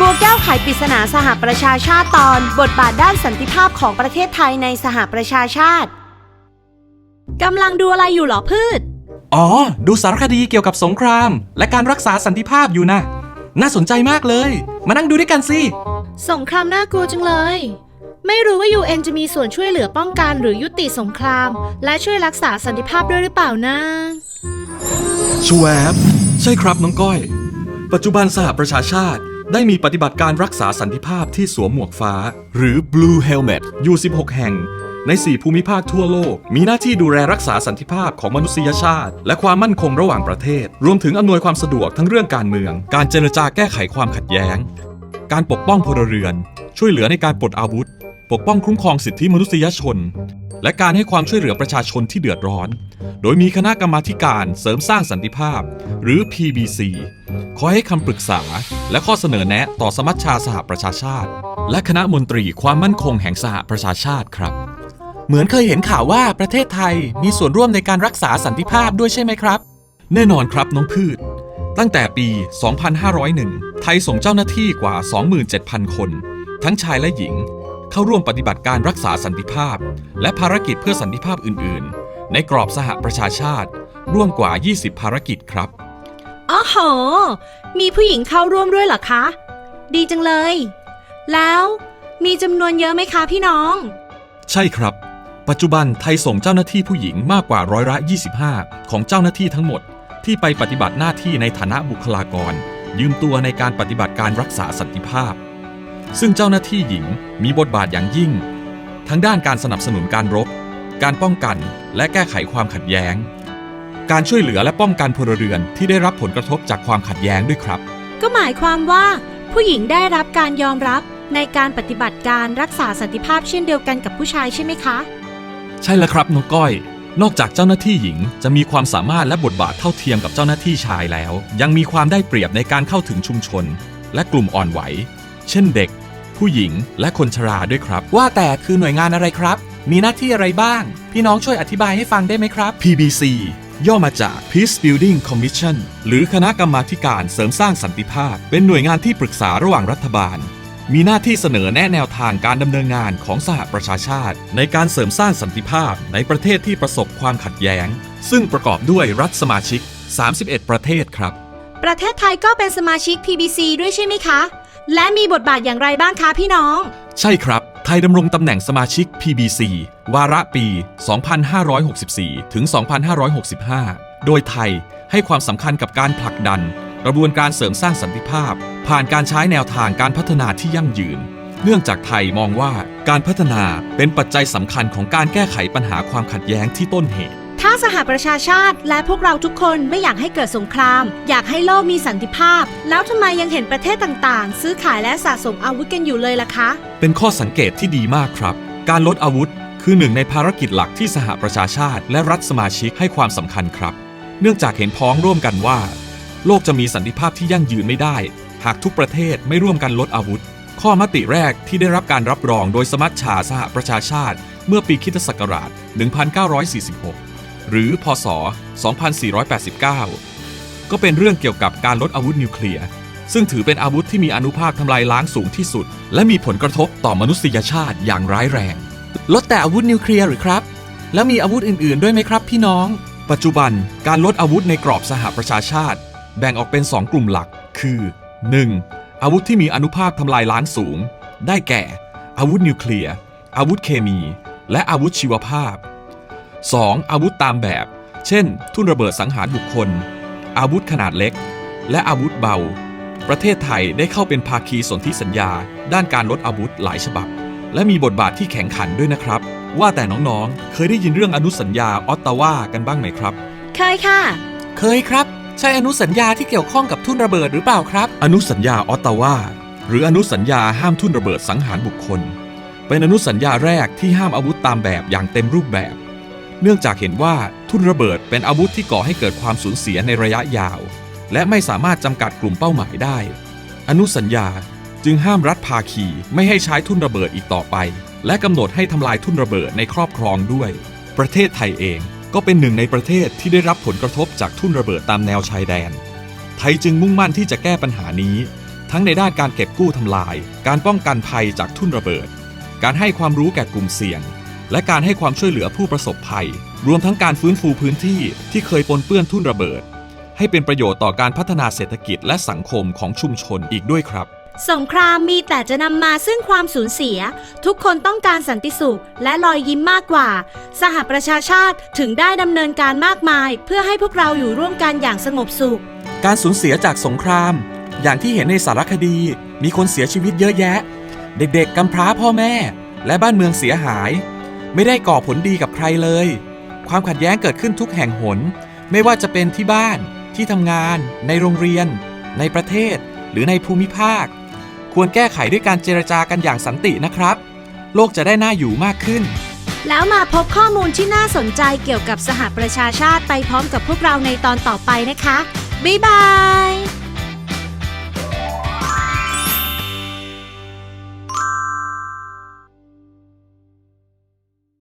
บัวแก้วไขปริศนาสหประชาชาติตอน บทบาทด้านสันติภาพของประเทศไทยในสหประชาชาติ กำลังดูอะไรอยู่เหรอพืช อ๋อ ดูสารคดีเกี่ยวกับสงคราม และการรักษาสันติภาพอยู่นะ น่าสนใจมากเลย มานั่งดูด้วยกันสิ สงครามน่ากลัวจังเลย ไม่รู้ว่า UN จะมีส่วนช่วยเหลือป้องกันหรือยุติสงคราม และช่วยรักษาสันติภาพด้วยหรือเปล่านะ ชวบใช่ครับน้องก้อย ปัจจุบันสหประชาชาติ ได้มีปฏิบัติการรักษาสันติภาพที่สวมหมวกฟ้า หรือ Blue Helmet อยู่ 16 แห่ง ใน 4 ภูมิภาคทั่วโลก มีหน้าที่ดูแลรักษาสันติภาพของมนุษยชาติ และความมั่นคงระหว่างประเทศ รวมถึงอำนวยความสะดวกทั้งเรื่องการเมือง การเจรจาแก้ไขความขัดแย้ง การปกป้องพลเรือน ช่วยเหลือในการปลดอาวุธ ปกป้องคุ้มครองสิทธิมนุษยชน และการให้ความช่วยเหลือประชาชนที่เดือดร้อน โดยมีคณะกรรมาธิการเสริมสร้างสันติภาพ หรือ PBC คอยให้คำปรึกษาและข้อเสนอแนะต่อสมัชชาสหประชาชาติ และคณะมนตรีความมั่นคงแห่งสหประชาชาติครับ เหมือนเคยเห็นข่าวว่าประเทศไทยมีส่วนร่วมในการรักษาสันติภาพด้วยใช่ไหมครับ แน่นอนครับน้องพืช ตั้งแต่ปี 2501 ไทยส่งเจ้าหน้าที่กว่า 27,000 คน ทั้งชายและหญิง เข้าร่วมปฏิบัติการรักษาสันติภาพ และภารกิจเพื่อสันติภาพอื่น ๆ ในกรอบสหประชาชาติ ร่วมกว่า 20 ภารกิจครับอ๋อโห มีผู้หญิงเข้าร่วมด้วยเหรอคะ ดีจังเลย แล้วมีจำนวนเยอะไหมคะพี่น้อง ใช่ครับ ปัจจุบันไทยส่งเจ้าหน้าที่ผู้หญิงมากกว่าร้อยละ 25 ของเจ้าหน้าที่ทั้งหมด ที่ไปปฏิบัติหน้าที่ในฐานะบุคลากร ยืมตัวในการปฏิบัติการรักษาสันติภาพ ซึ่งเจ้าหน้าที่หญิงมีบทบาทอย่างยิ่ง ทั้งด้านการสนับสนุนการรบ การป้องกันและแก้ไขความขัดแย้ง การช่วยเหลือและป้องกันพลเรือนที่ได้รับผลกระทบจากความขัดแย้งด้วยครับ ก็หมายความว่าผู้หญิงได้รับการยอมรับในการปฏิบัติการรักษาสันติภาพเช่นเดียวกันกับผู้ชายใช่ไหมคะ ใช่แล้วครับน้องก้อย นอกจากเจ้าหน้าที่หญิงจะมีความสามารถและบทบาทเท่าเทียมกับเจ้าหน้าที่ชายแล้ว ยังมีความได้เปรียบในการเข้าถึงชุมชน และกลุ่มอ่อนไหว เช่นเด็ก ผู้หญิงและคนชราด้วยครับ ว่าแต่คือหน่วยงานอะไรครับ มีหน้าที่อะไรบ้าง พี่น้องช่วยอธิบายให้ฟังได้ไหมครับ PBC ย่อมาจาก Peace Building Commission หรือคณะกรรมาธิการเสริมสร้างสันติภาพ เป็นหน่วยงานที่ปรึกษาระหว่างรัฐบาล มีหน้าที่เสนอแนะแนวทางการดำเนินงานของสหประชาชาติ ในการเสริมสร้างสันติภาพในประเทศที่ประสบความขัดแย้ง ซึ่งประกอบด้วยรัฐสมาชิก 31 ประเทศครับ ประเทศไทยก็เป็นสมาชิก PBC ด้วยใช่ไหมคะ และมีบทบาทอย่างไรบ้างคะพี่น้อง ใช่ครับ ไทยดำรงตำแหน่งสมาชิก PBC วาระปี 2564 ถึง 2565 โดยไทยให้ความสำคัญกับการผลักดัน กระบวนการเสริมสร้างสันติภาพ ผ่านการใช้แนวทางการพัฒนาที่ยั่งยืน เนื่องจากไทยมองว่าการพัฒนาเป็นปัจจัยสำคัญของการแก้ไขปัญหาความขัดแย้งที่ต้นเหตุ ถ้าสหประชาชาติและพวกเราทุกคนไม่อยากให้เกิดสงคราม อยากให้โลกมีสันติภาพ แล้วทำไมยังเห็นประเทศต่างๆ ซื้อขายและสะสมอาวุธกันอยู่เลยล่ะคะ เป็นข้อสังเกตที่ดีมากครับ การลดอาวุธ คือหนึ่งในภารกิจหลักที่สหประชาชาติ และรัฐสมาชิกให้ความสำคัญครับ เนื่องจากเห็นพ้องร่วมกันว่า โลกจะมีสันติภาพที่ยั่งยืนไม่ได้ หากทุกประเทศไม่ร่วมกันลดอาวุธ ข้อมติแรกที่ได้รับการรับรองโดยสมัชชาสหประชาชาติ เมื่อปีคริสตศักราช 1946 หรือพศ 2489 ก็เป็นเรื่องเกี่ยวกับการลดอาวุธนิวเคลียร์ซึ่งถือเป็นอาวุธที่มีอนุภาคทำลายล้างสูงที่สุด และมีผลกระทบต่อมนุษยชาติอย่างร้ายแรง ลดแต่อาวุธนิวเคลียร์หรือครับ แล้วมีอาวุธอื่น ๆ ด้วยไหมครับพี่น้อง ปัจจุบันการลดอาวุธในกรอบสหประชาชาติ แบ่งออกเป็น 2 กลุ่มหลัก คือ 1. อาวุธที่มีอนุภาคทำลายล้างสูง ได้แก่ อาวุธนิวเคลียร์อาวุธเคมี และอาวุธชีวภาพ 2. อาวุธตามแบบ เช่น ทุ่นระเบิดสังหารบุคคล อาวุธขนาดเล็ก และอาวุธเบา ประเทศไทยได้เข้าเป็นภาคีสนธิสัญญา ด้านการลดอาวุธหลายฉบับ และมีบทบาทที่แข่งขันด้วยนะครับ ว่าแต่น้องๆ เคยได้ยินเรื่องอนุสัญญาออตตาวากันบ้างไหมครับ เคยค่ะ เคยครับ ใช่อนุสัญญาที่เกี่ยวข้องกับทุ่นระเบิดหรือเปล่าครับ อนุสัญญาออตตาวาหรืออนุสัญญาห้ามทุ่นระเบิดสังหารบุคคล เป็นอนุสัญญาแรกที่ห้ามอาวุธตามแบบอย่างเต็มรูปแบบ เนื่องจากเห็นว่าทุ่นระเบิดเป็นอาวุธที่ก่อให้เกิดความสูญเสียในระยะยาว และไม่สามารถจำกัดกลุ่มเป้าหมายได้ อนุสัญญาจึงห้ามรัฐภาคีไม่ให้ใช้ทุ่นระเบิดอีกต่อไป และกำหนดให้ทำลายทุ่นระเบิดในครอบครองด้วย ประเทศไทยเองก็เป็นหนึ่งในประเทศที่ได้รับผลกระทบจากทุ่นระเบิดตามแนวชายแดน ไทยจึงมุ่งมั่นที่จะแก้ปัญหานี้ ทั้งในด้านการเก็บกู้ทำลาย การป้องกันภัยจากทุ่นระเบิด การให้ความรู้แก่กลุ่มเสี่ยง และการให้ความช่วยเหลือผู้ประสบภัย รวมทั้งการฟื้นฟูพื้นที่ที่เคยปนเปื้อนทุ่นระเบิด ให้เป็นประโยชน์ต่อการพัฒนาเศรษฐกิจและสังคมของชุมชนอีกด้วยครับ สงครามมีแต่จะนำมาซึ่งความสูญเสีย ทุกคนต้องการสันติสุขและรอยยิ้มมากกว่า สหประชาชาติถึงได้ดำเนินการมากมาย เพื่อให้พวกเราอยู่ร่วมกันอย่างสงบสุข การสูญเสียจากสงคราม อย่างที่เห็นในสารคดี มีคนเสียชีวิตเยอะแยะ เด็กๆกำพร้าพ่อแม่ และบ้านเมืองเสียหาย ไม่ได้ก่อผลดีกับใครเลย ความขัดแย้งเกิดขึ้นทุกแห่งหน ไม่ว่าจะเป็นที่บ้าน ที่ทำงาน ในโรงเรียน ในประเทศ หรือในภูมิภาค ควรแก้ไขด้วยการเจรจากันอย่างสันตินะครับ โลกจะได้น่าอยู่มากขึ้น แล้วมาพบข้อมูลที่น่าสนใจเกี่ยวกับสหประชาชาติไปพร้อมกับพวกเราในตอนต่อไปนะคะ บ๊ายบาย